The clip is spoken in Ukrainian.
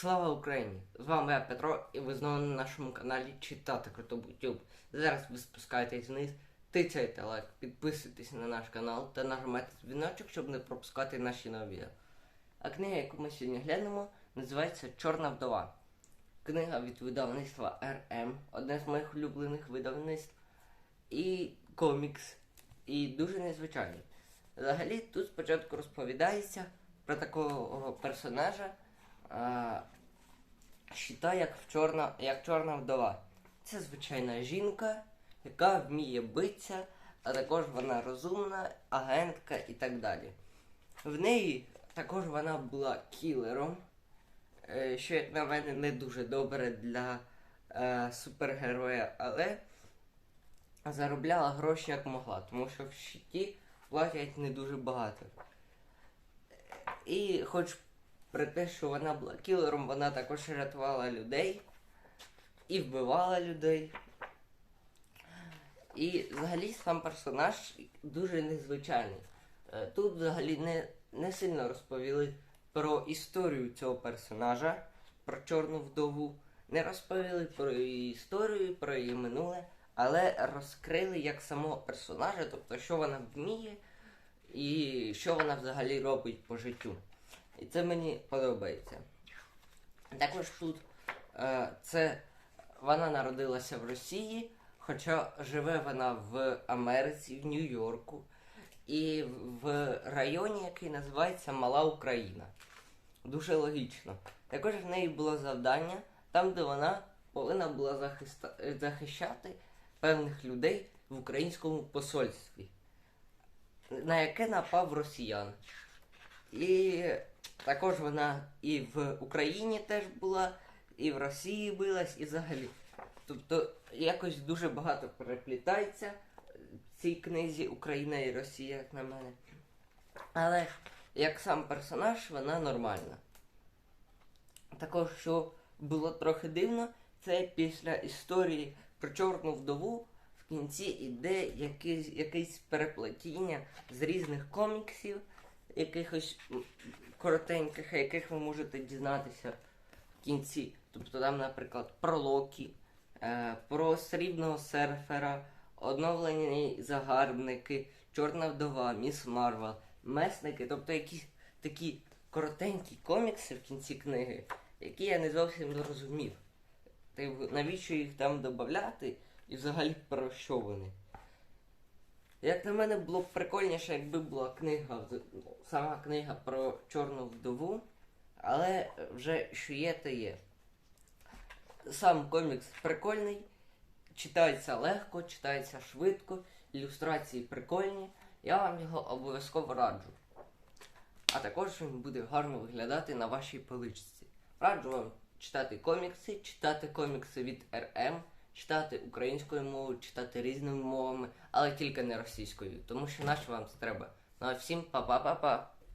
Слава Україні! З вами я Петро, і ви знову на нашому каналі Читати Круто YouTube. Зараз ви спускаєтесь вниз, тицяйте лайк, підписуйтесь на наш канал та нажимайте дзвіночок, щоб не пропускати наші нові відео. А книга, яку ми сьогодні глянемо, називається Чорна вдова. Книга від видавництва РМ, одне з моїх улюблених видавництв, і комікс, і дуже незвичайний. Взагалі тут спочатку розповідається про такого персонажа, а, щита як, в чорна, як чорна вдова. Це звичайна жінка, яка вміє битися, а також вона розумна, агентка і так далі. В неї також вона була кілером, е, що, як на мене, не дуже добре для е, супергероя, але заробляла гроші як могла, тому що в щиті платять не дуже багато. І хоч при те, що вона була кілером, вона також рятувала людей і вбивала людей. І взагалі сам персонаж дуже незвичайний. Е, Тут взагалі не, не сильно розповіли про історію цього персонажа, про чорну вдову. Не розповіли про її історію, про її минуле, але розкрили як самого персонажа, тобто що вона вміє і що вона взагалі робить по життю. І це мені подобається. Також тут е, це вона народилася в Росії, хоча живе вона в Америці, в Нью-Йорку і в районі, який називається Мала Україна. Дуже логічно. Також в неї було завдання там, де вона повинна була захиста- захищати певних людей в українському посольстві, на яке напав росіян. І також вона і в Україні теж була, і в Росії билась, і взагалі. Тобто якось дуже багато переплітається в цій книзі Україна і Росія, як на мене. Але як сам персонаж, вона нормальна. Також, що було трохи дивно, це після історії про чорну вдову в кінці якийсь, якесь переплетіння з різних коміксів, якихось коротеньких, яких ви можете дізнатися в кінці. Тобто там, наприклад, про Локі, е, про срібного серфера, оновлені загарбники, Чорна вдова, Міс Марвел, месники, тобто якісь такі коротенькі комікси в кінці книги, які я не зовсім зрозумів. Навіщо їх там додати і взагалі про що вони? Як на мене було б прикольніше, якби була книга, сама книга про Чорну вдову, але вже що є, то є. Сам комікс прикольний, читається легко, читається швидко, ілюстрації прикольні. Я вам його обов'язково раджу. А також він буде гарно виглядати на вашій поличці. Раджу вам читати комікси, читати комікси від РМ, читати українською мовою, читати різними мовами, але тільки не російською, тому що наш вам це треба. Ну а всім па-па-па-па.